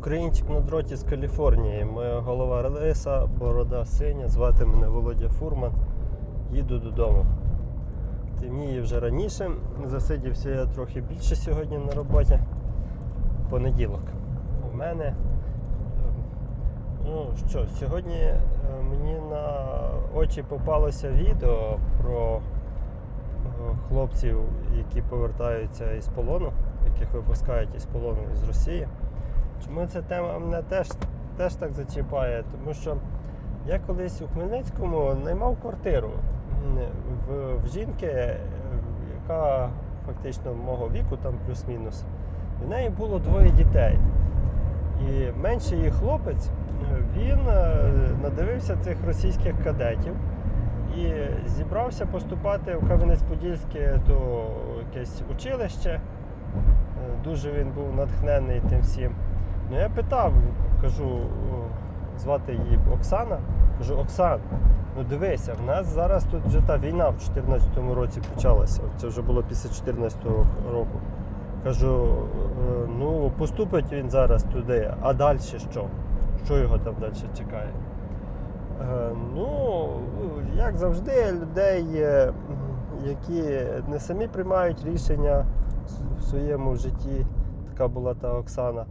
Українчик на дроті з Каліфорнії. Моя голова Лиса, борода синя, звати мене Володя Фурман. Їду додому. Темніє вже раніше. Засидівся я трохи більше сьогодні на роботі. Понеділок. У мене. е, Ну що, сьогодні е, мені на очі попалося відео про е, хлопців, які повертаються із полону, яких випускають із полону із Росії. Чому ця тема мене теж, теж так зачіпає? Тому що я колись у Хмельницькому наймав квартиру в, в жінки, е, яка фактично мого віку, там плюс-мінус. В неї було двоє дітей. І менший її хлопець, він е, надивився цих російських кадетів і зібрався поступати в Кам'янець-Подільське то якесь училище. Е, Дуже він був натхнений тим всім. Ну я питав, кажу, звати її Оксана. Кажу, Оксан, ну дивися, в нас зараз тут вже та війна в 2014 році почалася. Це вже було після 2014 року. Кажу, «Е, ну поступить він зараз туди, а далі що? Що його там далі чекає? Е, Ну, як завжди, людей, які не самі приймають рішення в своєму житті, така була та Оксана.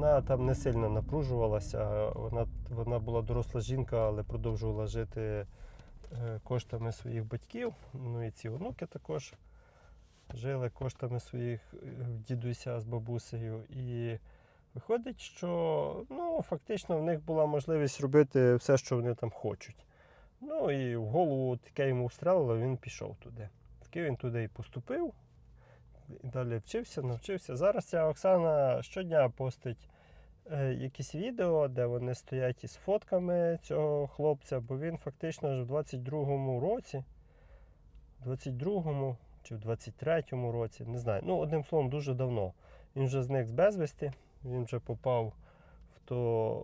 Вона там не сильно напружувалася. Вона, вона була доросла жінка, але продовжувала жити е, коштами своїх батьків. Ну і ці онуки також жили коштами своїх е, дідуся з бабусею. І виходить, що ну, фактично в них була можливість робити все, що вони там хочуть. Ну і в голову таке йому встрелило, він пішов туди. Таки він туди і поступив. І далі вчився, навчився. Зараз ця Оксана щодня постить е, якісь відео, де вони стоять із фотками цього хлопця, бо він фактично ж в 22-му році, в 22-му чи в 23-му році, не знаю. Ну, одним словом, дуже давно. Він вже зник з безвісти, він вже попав в то,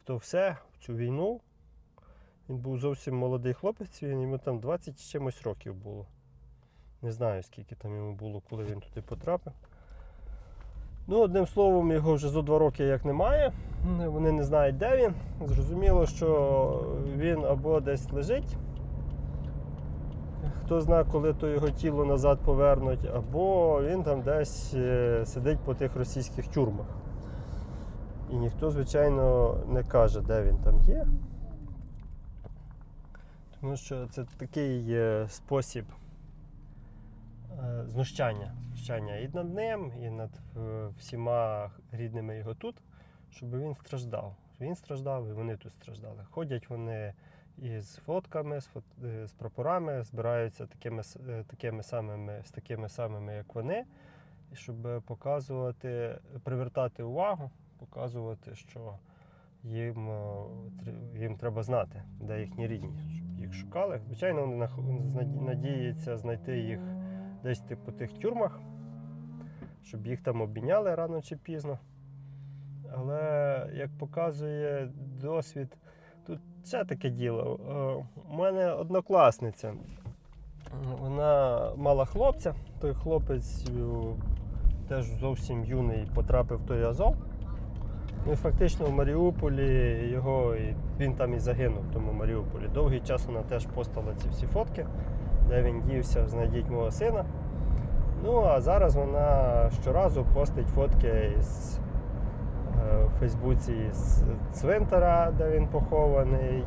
в то все, в цю війну. Він був зовсім молодий хлопець, він, йому там 20 з чимось років було. Не знаю, скільки там йому було, коли він туди потрапив. Ну, одним словом, його вже зо два роки як немає. Вони не знають, де він. Зрозуміло, що він або десь лежить. Хто знає, коли то його тіло назад повернуть, або він там десь е, сидить по тих російських тюрмах. І ніхто, звичайно, не каже, де він там є. Тому що це такий е, спосіб знущання. знущання і над ним, і над е, всіма рідними його тут, щоб він страждав. Він страждав, і вони тут страждали. Ходять вони із фотками, з, фот... е, з прапорами, збираються такими, е, такими самими, з такими самими, як вони, щоб показувати, привертати увагу, показувати, що їм, е, їм треба знати, де їхні рідні, щоб їх шукали. Звичайно, вони надіються знайти їх десь типу, по тих тюрмах, щоб їх там обміняли рано чи пізно. Але як показує досвід, тут ще таке діло. Е, У мене однокласниця. Вона мала хлопця, той хлопець е, теж зовсім юний потрапив в той Азов. Ну і фактично в Маріуполі його він там і загинув в тому Маріуполі. Довгий час вона теж постала ці всі фотки, де він дівся, знайдіть мого сина. Ну а зараз вона щоразу постить фотки із е, в Фейсбуці з цвинтара, де він похований,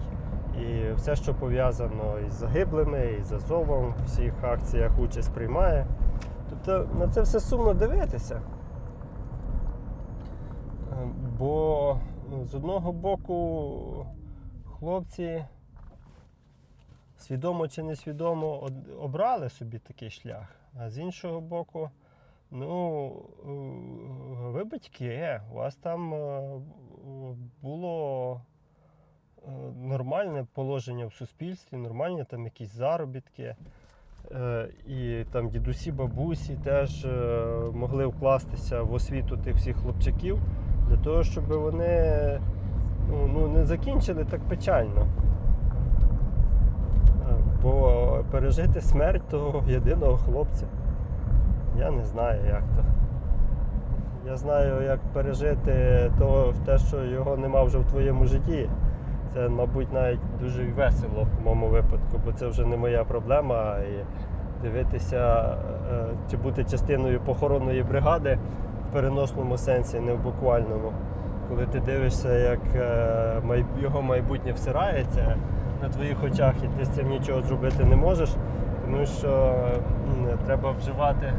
і все, що пов'язано із загиблими, і з Азовом, в всіх акціях участь приймає. Тобто на це все сумно дивитися. Е, Бо ну, з одного боку хлопці свідомо чи несвідомо обрали собі такий шлях, а з іншого боку, ну, е, ви батьки, у вас там е, було е, нормальне положення в суспільстві, нормальні там якісь заробітки. І там дідусі, бабусі теж могли вкластися в освіту тих всіх хлопчаків для того, щоб вони ну, ну, не закінчили так печально. Бо пережити смерть того єдиного хлопця. Я не знаю, як то. я знаю, як пережити то, те, що його нема вже в твоєму житті. Це, мабуть, навіть дуже весело в моєму випадку, бо це вже не моя проблема. І дивитися, е, чи бути частиною похоронної бригади в переносному сенсі, не в буквальному. Коли ти дивишся, як е, його майбутнє всирається на твоїх очах, і ти з цим нічого зробити не можеш, тому що треба вживати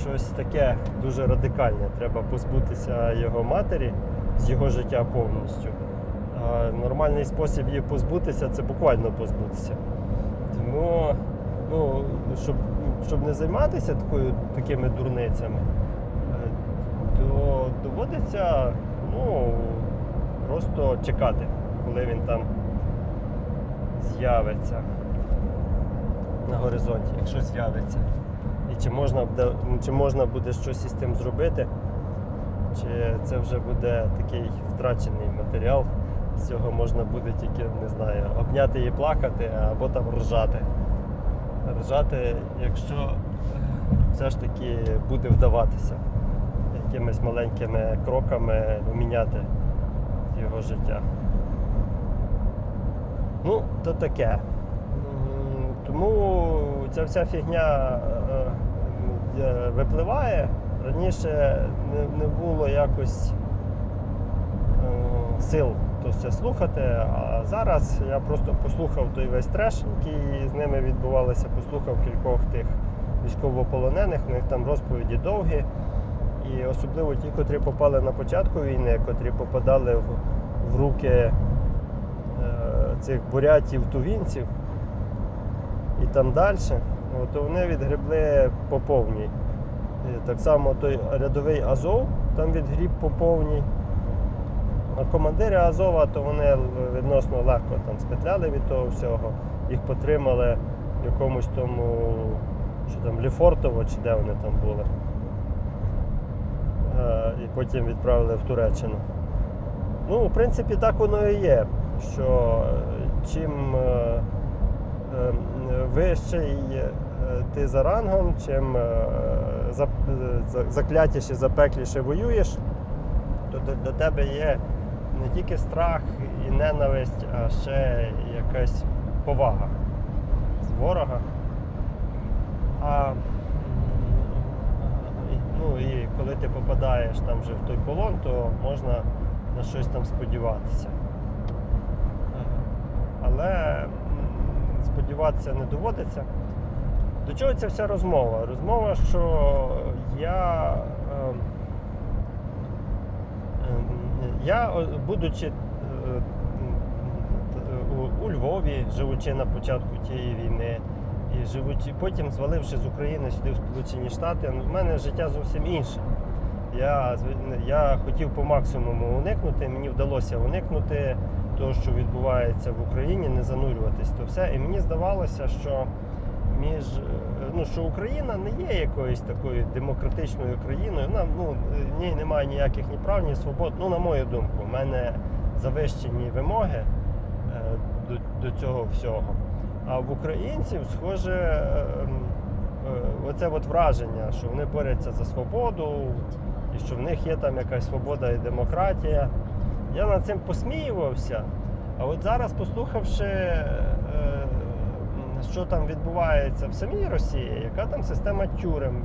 щось таке дуже радикальне. Треба позбутися його матері з його життя повністю. А нормальний спосіб її позбутися це буквально позбутися. Тому, ну, щоб, щоб не займатися такою, такими дурницями, е, то доводиться ну, просто чекати, коли він там з'явиться на горизонті, якщо з'явиться. І чи можна, буде, чи можна буде щось із тим зробити, чи це вже буде такий втрачений матеріал. З цього можна буде тільки, не знаю, обняти і плакати, або там ржати. Ржати, якщо е, все ж таки буде вдаватися якимись маленькими кроками міняти його життя. Ну, то таке. Тому ця вся фігня е, е, випливає. Раніше не, було якось е, сил то слухати, а зараз я просто послухав той весь треш, який з ними відбувалося, послухав кількох тих військовополонених, у них там розповіді довгі. І особливо ті, котрі попали на початку війни, котрі попадали в, руки е, цих бурятів, тувінців і там далі, то вони відгребли по повній. Так само той рядовий Азов там відгріб по повній. А командири Азова, то вони відносно легко там спетляли від того всього. Їх потримали в якомусь тому, що там Ліфортово чи де вони там були. Е, І потім відправили в Туреччину. Ну, в принципі, так воно і є, що чим е, е, вищий е, ти за рангом, чим за- за- заклятіше, запекліше воюєш, то до тебе є не тільки страх і ненависть, а ще якась повага з ворога. А, ну і коли ти попадаєш там вже в той полон, то можна на щось там сподіватися. Але сподіватися не доводиться. До чого ця вся розмова? Розмова, що я. ем, ем, я, будучи е, у Львові, живучи на початку тієї війни, і живучи, потім зваливши з України сюди в Сполучені Штати, в мене життя зовсім інше. Я, я хотів по максимуму уникнути, мені вдалося уникнути того, що відбувається в Україні, не занурюватись то все. І мені здавалося, що між е, ну, що Україна не є якоюсь такою демократичною країною. Вона ну, в ній немає ніяких ні прав, ні свобод. Ну, на мою думку, в мене завищені вимоги е, до, до цього всього. А в українців, схоже, е, м, е, оце от враження, що вони борються за свободу, і що в них є там якась свобода і демократія. Я над цим посміювався. А от зараз, послухавши, е, що там відбувається в самій Росії, яка там система тюрем,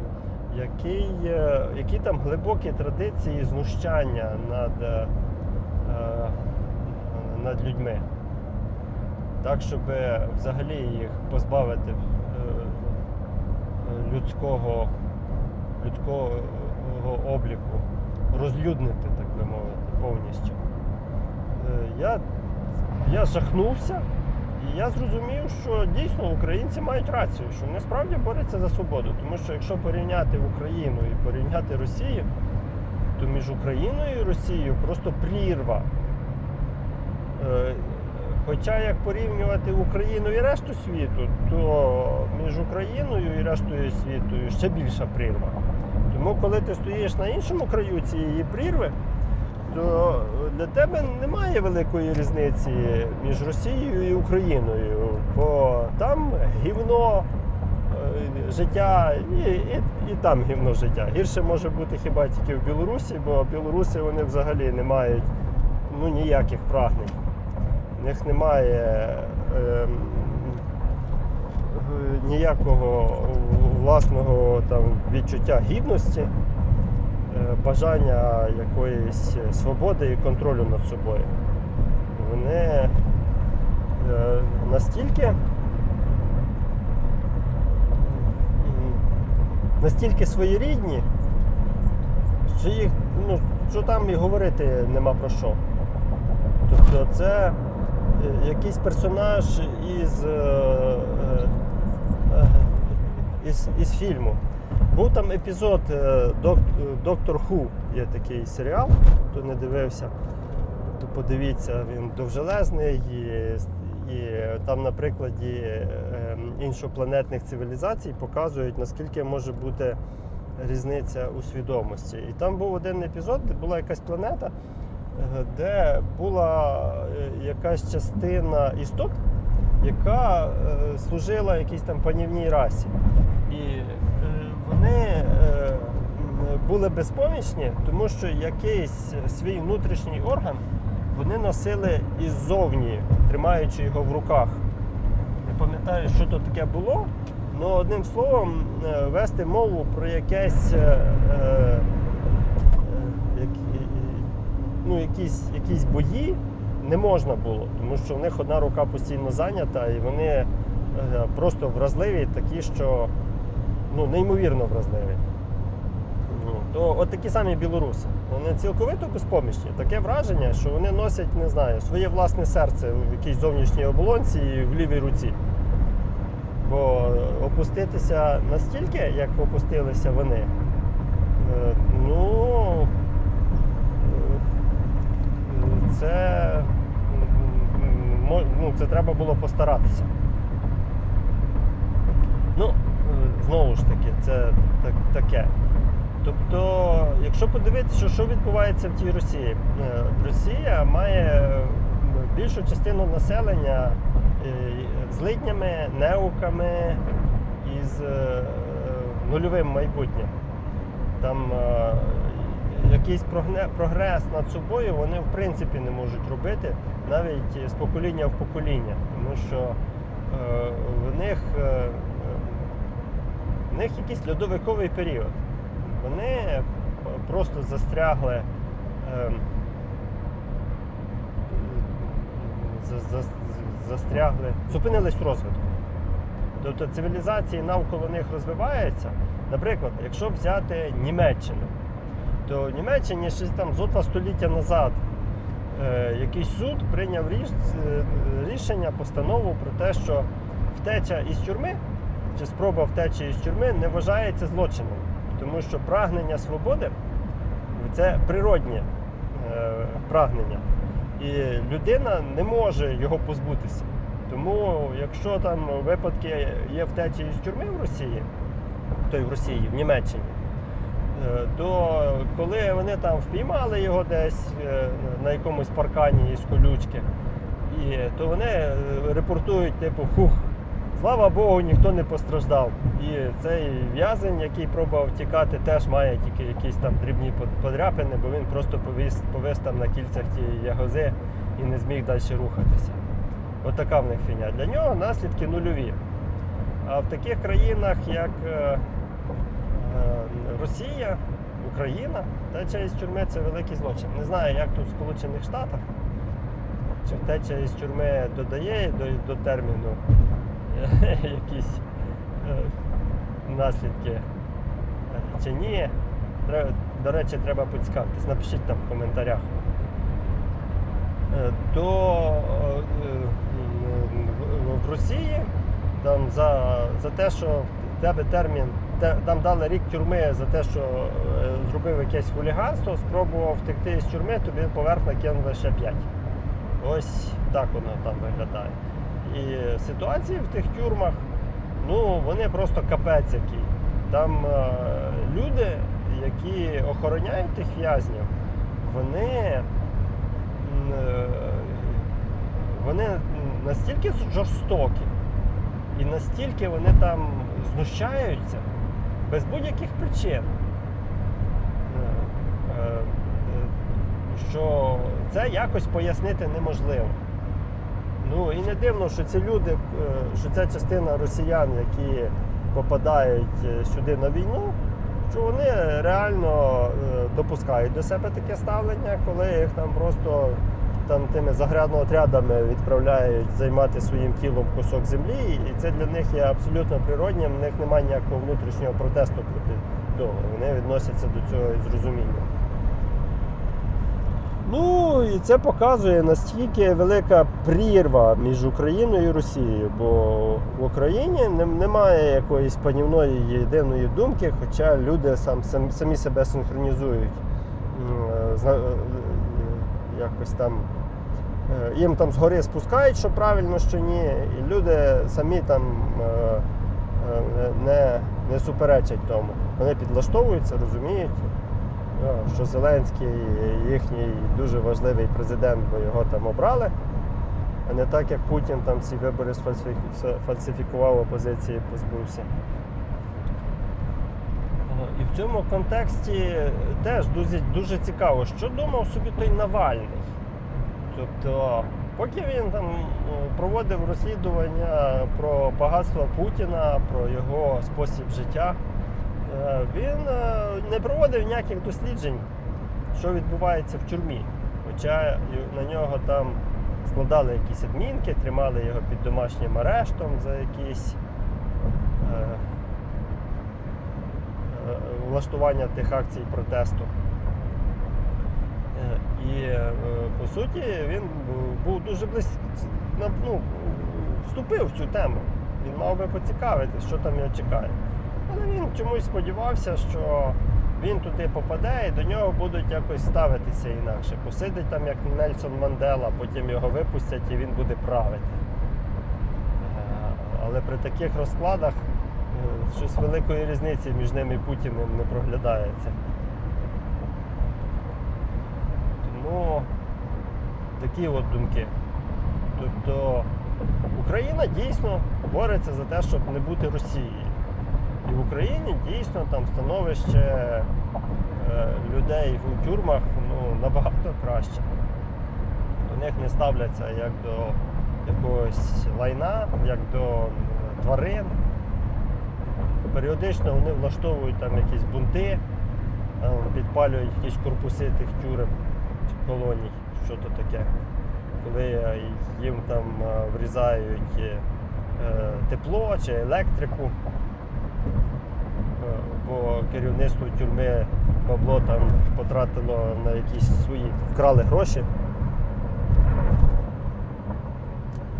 який, е, які там глибокі традиції знущання над, е, над людьми. Так, щоб взагалі їх позбавити людського, людського обліку, розлюднити, так би мовити, Я, я жахнувся і я зрозумів, що дійсно українці мають рацію, що вони справді борються за свободу. Тому що якщо порівняти Україну і порівняти Росію, то між Україною і Росією просто прірва. Е, Хоча як порівнювати Україну і решту світу, то між Україною і рештою світу ще більша прірва. Тому коли ти стоїш на іншому краю цієї прірви, то для тебе немає великої різниці між Росією і Україною, бо там гівно, е, життя, і, і, і там гівно життя. Гірше може бути хіба тільки в Білорусі, бо білоруси вони взагалі не мають ну, ніяких прагнень. В них немає ем, е, ніякого власного там, відчуття гідності, е, бажання якоїсь свободи і контролю над собою. Вони е, настільки настільки своєрідні, що їх, ну, що там і говорити нема про що. Тобто це е, якийсь персонаж із, е, е, е, із, із фільму. Був там епізод е, е, Доктор Ху, є такий серіал, хто не дивився, то подивіться, він довжелезний і, і там на прикладі е, іншопланетних цивілізацій показують, наскільки може бути різниця у свідомості. І там був один епізод, де була якась планета, де була якась частина істот, яка служила якійсь там панівній расі. Вони е, були безпомічні, тому що якийсь свій внутрішній орган вони носили іззовні, тримаючи його в руках. Не пам'ятаю, що то таке було, але одним словом, е, вести мову про якесь. е, ну, якісь, якісь бої не можна було, тому що в них одна рука постійно зайнята, і вони просто вразливі, такі, що ну, неймовірно вразливі. Ну, то от такі самі білоруси. Вони цілковито безпомічні. Таке враження, що вони носять, не знаю, своє власне серце в якійсь зовнішній оболонці і в лівій руці. Бо опуститися настільки, як опустилися вони, е, ну е, це, ну, це треба було постаратися. Ну, знову ж таки, це так, таке. Тобто, якщо подивитися, що, відбувається в тій Росії, Е, Росія має більшу частину населення е, з лиднями, неуками і з е, нульовим майбутнім. Там якийсь прогрес над собою вони в принципі не можуть робити навіть з покоління в покоління, тому що в них, в них якийсь льодовиковий період. Вони просто застрягли. ем, за- за- застрягли, зупинились в розвитку. Тобто цивілізації навколо них розвиваються. Наприклад, якщо взяти Німеччину, то в Німеччині ще там зо два століття назад е, якийсь суд прийняв ріш, е, рішення, постанову про те, що втеча із тюрми чи спроба втечі із тюрми не вважається злочином, тому що прагнення свободи це природнє е, прагнення. І людина не може його позбутися. Тому, якщо там випадки є втечі із тюрми в Росії, то й в Росії, в Німеччині, е, то коли вони там впіймали його десь е, на якомусь паркані із колючки, то вони репортують, типу, хух, слава Богу, ніхто не постраждав. І цей в'язень, який пробував тікати, теж має тільки якісь там дрібні подряпини, бо він просто повис, повис там на кільцях тієї ягози і не зміг далі рухатися. Отака в них фіня. Для нього наслідки нульові. А в таких країнах, як е, е, Росія, Україна, втеча із тюрми це великий злочин. Не знаю, як тут в Сполучених Штатах. Чи втеча із тюрми додає до, до терміну якісь е, наслідки е, чи ні. До речі, треба поцікавитись. Напишіть там в коментарях. То е, в- Росії там за, за те, що в тебе термін, там дали рік тюрми за те, що зробив якесь хуліганство, спробував втекти з тюрми, тобі поверх накинули ще 5. Ось так воно там виглядає. І ситуації в тих тюрмах, ну, вони просто капець який. Там е, люди, які охороняють тих в'язнів, вони, е, вони настільки жорстокі, і настільки вони там знущаються без будь-яких причин. Е, е, Що це якось пояснити неможливо. Ну і не дивно, що ці люди, е, що ця частина росіян, які попадають е, сюди на війну, що вони реально е, допускають до себе таке ставлення, коли їх там просто там тими заградоотрядами відправляють займати своїм тілом кусок землі, і це для них є абсолютно природнім, в них немає ніякого внутрішнього протесту проти того. Вони відносяться до цього із розумінням. Це показує наскільки велика прірва між Україною і Росією, бо в Україні немає якоїсь панівної єдиної думки, хоча люди сам, сам- самі себе синхронізують. Е, е, Якось там е, їм там згори спускають, що правильно, що ні, і люди самі там не, не суперечать тому. Вони підлаштовуються, розуміють. Ну, що Зеленський їхній дуже важливий президент, бо його там обрали, а не так, як Путін там ці вибори сфальсифі- фальсифікував, опозиції позбувся. І в цьому контексті теж дуже, дуже цікаво, що думав собі той Навальний. Тобто, поки він там ну, проводив розслідування про багатство Путіна, про його спосіб життя, е, він е, не проводив ніяких досліджень, що відбувається в тюрмі. Хоча на нього там складали якісь адмінки, тримали його під домашнім арештом за якісь е, е, влаштування тих акцій протесту. Е, І е, по суті він був дуже близько, ну, вступив в цю тему. Він мав би поцікавитись, що там його чекає. Але він чомусь сподівався, що він туди попаде і до нього будуть якось ставитися інакше. Посидить там як Нельсон Мандела, потім його випустять і він буде правити. Е, Але при таких розкладах е, щось великої різниці між ними і Путіним не проглядається. Тому такі от думки. Тобто Україна дійсно бореться за те, щоб не бути Росією. І в Україні дійсно там становище е, людей у тюрмах ну, набагато краще. До них не ставляться як до якогось лайна, як до тварин. Періодично вони влаштовують там якісь бунти, підпалюють якісь корпуси тих тюрем чи колоній, що то таке. Коли е, їм там е, врізають е, тепло чи електрику, Е, бо керівництво тюрми бабло там потратило на якісь свої, вкрали гроші.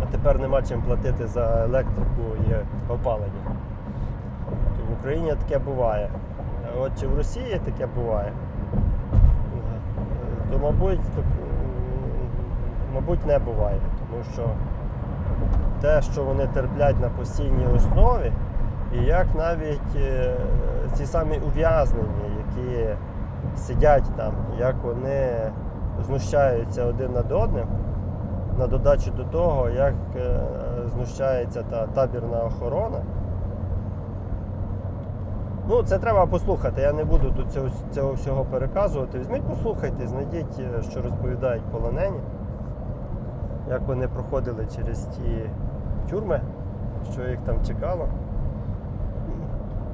А тепер нема чим платити за електрику і опалення. То в Україні таке буває. А от чи в Росії таке буває? Е, То, мабуть, так, мабуть, не буває, тому що те, що вони терплять на постійній основі, і як навіть е, ці самі ув'язнені, які сидять там, як вони знущаються один над одним, на додачу до того, як е, знущається та табірна охорона. Ну, це треба послухати. Я не буду тут цього, цього всього переказувати. Візьміть, послухайте, знайдіть, е, що розповідають полонені, як вони проходили через ті тюрми, що їх там чекало.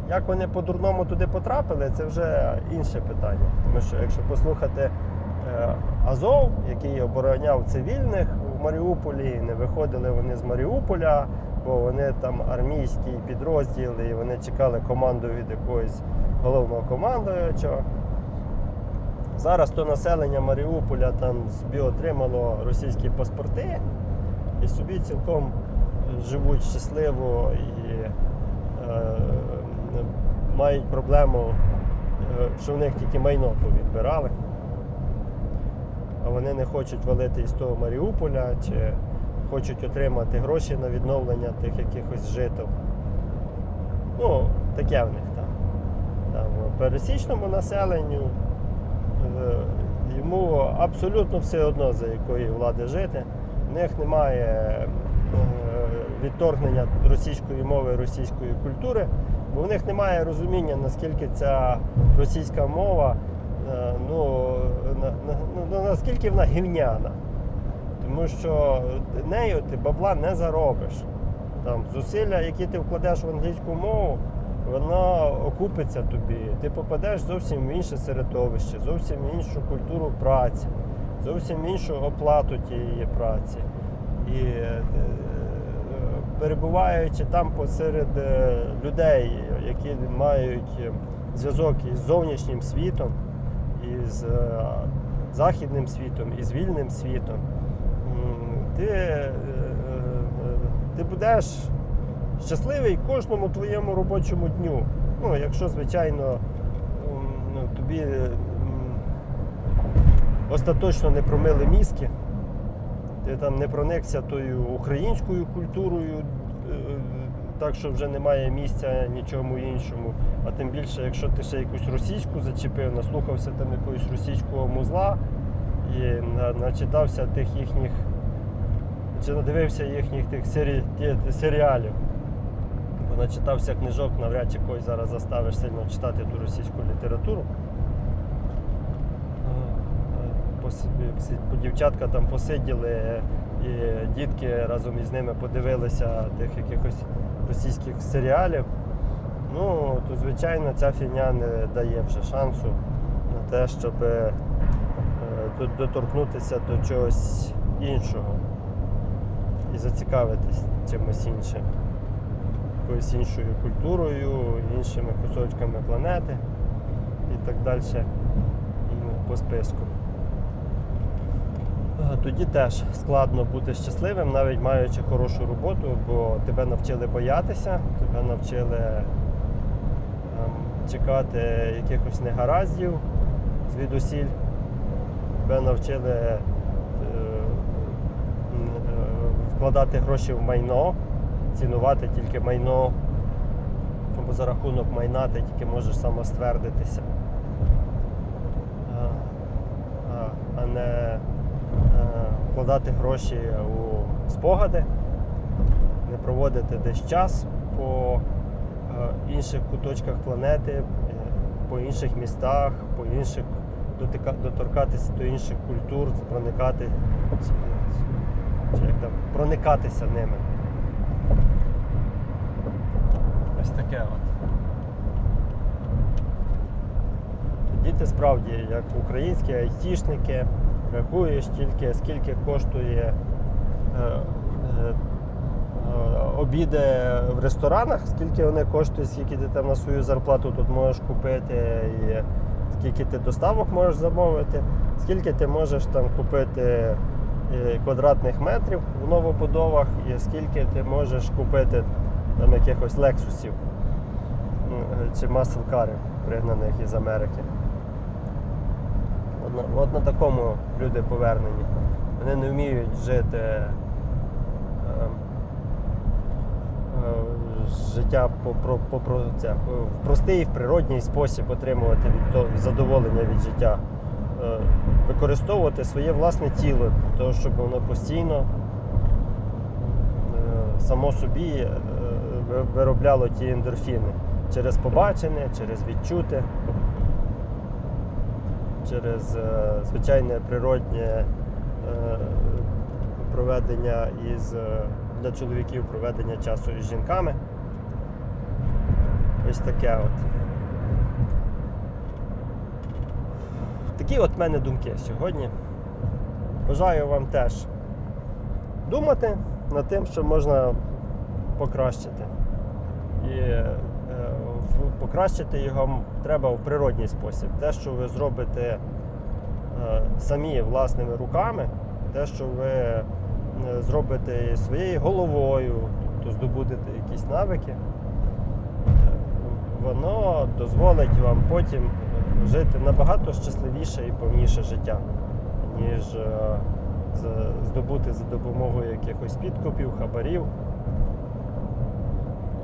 Як вони по-дурному туди потрапили, це вже інше питання. Тому що якщо послухати е, Азов, який обороняв цивільних у Маріуполі, не виходили вони з Маріуполя, бо вони там армійський підрозділ, і вони чекали команду від якогось головного командуючого. Зараз то населення Маріуполя там собі отримало російські паспорти і собі цілком живуть щасливо і е, мають проблему, е, що в них тільки майно повідбирали. А вони не хочуть валити із того Маріуполя чи хочуть отримати гроші на відновлення тих якихось жител. Ну, таке в них там. там пересічному населенню е, йому абсолютно все одно, за якої влади жити. В них немає е, відторгнення російської мови, російської культури, бо в них немає розуміння, наскільки ця російська мова, е, ну, на, на, ну, наскільки вона гівняна. Тому що нею ти бабла не заробиш. Там зусилля, які ти вкладеш в англійську мову, воно окупиться тобі. Ти попадеш зовсім в інше середовище, зовсім в іншу культуру праці, зовсім в іншу оплату тієї праці. І е, перебуваючи там посеред е, людей, які мають е, зв'язок із зовнішнім світом, із е, західним світом, із вільним світом, ти, ти будеш щасливий кожному твоєму робочому дню. Ну, якщо, звичайно, ну, тобі остаточно не промили мізки, ти там не проникся тою українською культурою, е, так що вже немає місця нічому іншому. А тим більше, якщо ти ще якусь російську зачепив, наслухався там якогось російського музла і начитався тих їхніх, чи надивився їхніх тих сері, серіалів. Бо начитався книжок, навряд чи когось зараз заставиш сильно читати ту російську літературу. Пос- всі- по- Дівчатка там посиділи, і дітки разом із ними подивилися тих якихось російських серіалів. Ну, то звичайно ця фігня не дає вже шансу на те, щоб е, доторкнутися до чогось іншого і зацікавитись чимось іншим, якоюсь іншою культурою, іншими кусочками планети і так далі ну, по списку. Е, Тоді теж складно бути щасливим, навіть маючи хорошу роботу, бо тебе навчили боятися, тебе навчили ем, чекати якихось негараздів звідусіль, тебе навчили е, е, вкладати гроші в майно, цінувати тільки майно, бо за рахунок майна ти тільки можеш самоствердитися. А, а, а не е, вкладати гроші у спогади, не проводити десь час по е, інших куточках планети, е, по інших містах, по інших доторкатися до інших культур, проникати чи, як там, проникатися ними. Ось таке от. Тоді ти справді, як українські айтішники, рахуєш тільки скільки коштує е, е, обіди в ресторанах, скільки вони коштують, скільки ти там на свою зарплату тут можеш купити, і скільки ти доставок можеш замовити, скільки ти можеш там купити е, квадратних метрів в новобудовах, і скільки ти можеш купити там якихось лексусів чи маселкарів, пригнаних із Америки. От на, такому люди повернені. Вони не вміють жити е, е, життя по, по, про, це, в простий, в природній спосіб отримувати від того, задоволення від життя. Е, використовувати своє власне тіло того, щоб воно постійно е, само собі е, виробляло ті ендорфіни через побачене, через відчути через е, звичайне природнє е, проведення із е, для чоловіків проведення часу із жінками. Ось таке от. Такі от в мене думки сьогодні. Бажаю вам теж думати над тим, що можна покращити. І покращити його треба в природній спосіб. Те, що ви зробите е, самі власними руками, те, що ви е, зробите своєю головою, тобто здобудете якісь навики, е, воно дозволить вам потім жити набагато щасливіше і повніше життя, ніж здобути за допомогою якихось підкупів, хабарів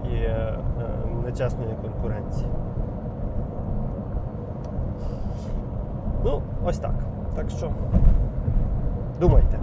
і нечесної конкуренції. Ну, ось так. Так що думайте.